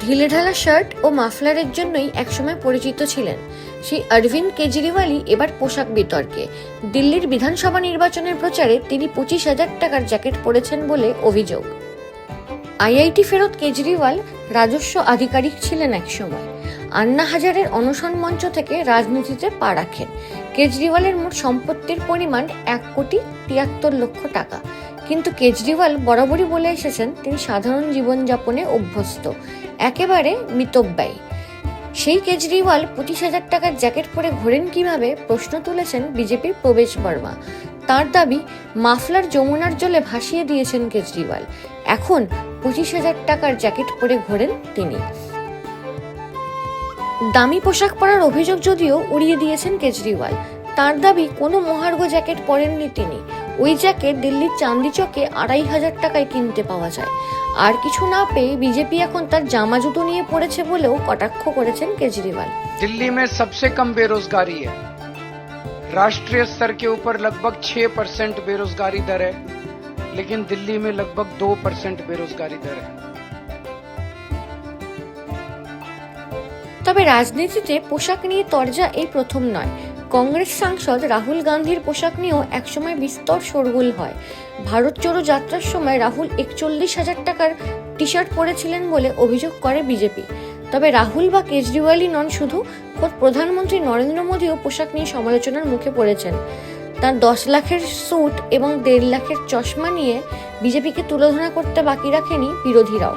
ঢিলেঢালা shirt ও মাফলারের জন্যই একসময় পরিচিত ছিলেন। সেই অরবিন্দ কেজরিওয়ালই এবার পোশাক বিতর্কে। দিল্লির বিধানসভা নির্বাচনের প্রচারে তিনি পঁচিশ হাজার টাকার জ্যাকেট পরেছেন বলে অভিযোগ। আইআইটি ফেরত কেজরিওয়াল রাজস্ব আধিকারিক ছিলেন একসময়। আন্না হাজারের অনশন মঞ্চ থেকে রাজনীতিতে পা রাখেন। কেজরিওয়ালের মোট সম্পত্তির পরিমাণ এক কোটি তিয়াত্তর লক্ষ টাকা। কিন্তু কেজরিওয়াল বরাবরই বলে এসেছেন, তিনি সাধারণ জীবনযাপনে অভ্যস্ত। একেবারে মিতব্যয়ী। সেই কেজরিওয়াল পঁচিশ হাজার টাকার জ্যাকেট পরে ঘোরেন কীভাবে প্রশ্ন তুলেছেন বিজেপির প্রবেশ বর্মা। তার দাবি, মাফলার যমুনার জলে ভাসিয়ে দিয়েছেন কেজরিওয়াল। এখন পঁচিশ হাজার টাকার জ্যাকেট পরে ঘোরেন তিনি। দামি পোশাক পরার অভিযোগ যদিও উড়িয়ে দিয়েছেন কেজরিওয়াল। তার দাবি, কোনো মহার্ঘ জ্যাকেট পরেননি তিনি। ওই জ্যাকেট দিল্লির চান্দি চকে আড়াই হাজার টাকায় কিনতে পাওয়া যায় আর কিছু না পেয়ে বিজেপি এখন তার জামা জুতো নিয়ে পড়েছে বলেও কটাক্ষ করেছেন কেজরিওয়াল दिल्ली में सबसे कम बेरोजगारी है राष्ट्रीय स्तर के ऊपर लगभग 6 परसेंट बेरोजगारी दर है लेकिन दिल्ली में लगभग 2 परसेंट बेरोजगारी दर है তবে রাজনীতিতে পোশাক নিয়ে তরজা এই প্রথম নয় কংগ্রেস সাংসদ রাহুল গান্ধীর পোশাক নিয়েও একসময় বিস্তর শোরগোল হয়। ভারত জোড়ো যাত্রার সময় রাহুল একচল্লিশ হাজার টাকার টি শার্ট পরেছিলেন বলে অভিযোগ করে বিজেপি। তবে রাহুল বা কেজরিওয়ালই নন শুধু, খোদ প্রধানমন্ত্রী নরেন্দ্র মোদীও পোশাক নিয়ে সমালোচনার মুখে পড়েছেন। তার দশ লাখের স্যুট এবং দেড় লাখের চশমা নিয়ে বিজেপিকে তুলোধনা করতে বাকি রাখেনি বিরোধীরাও।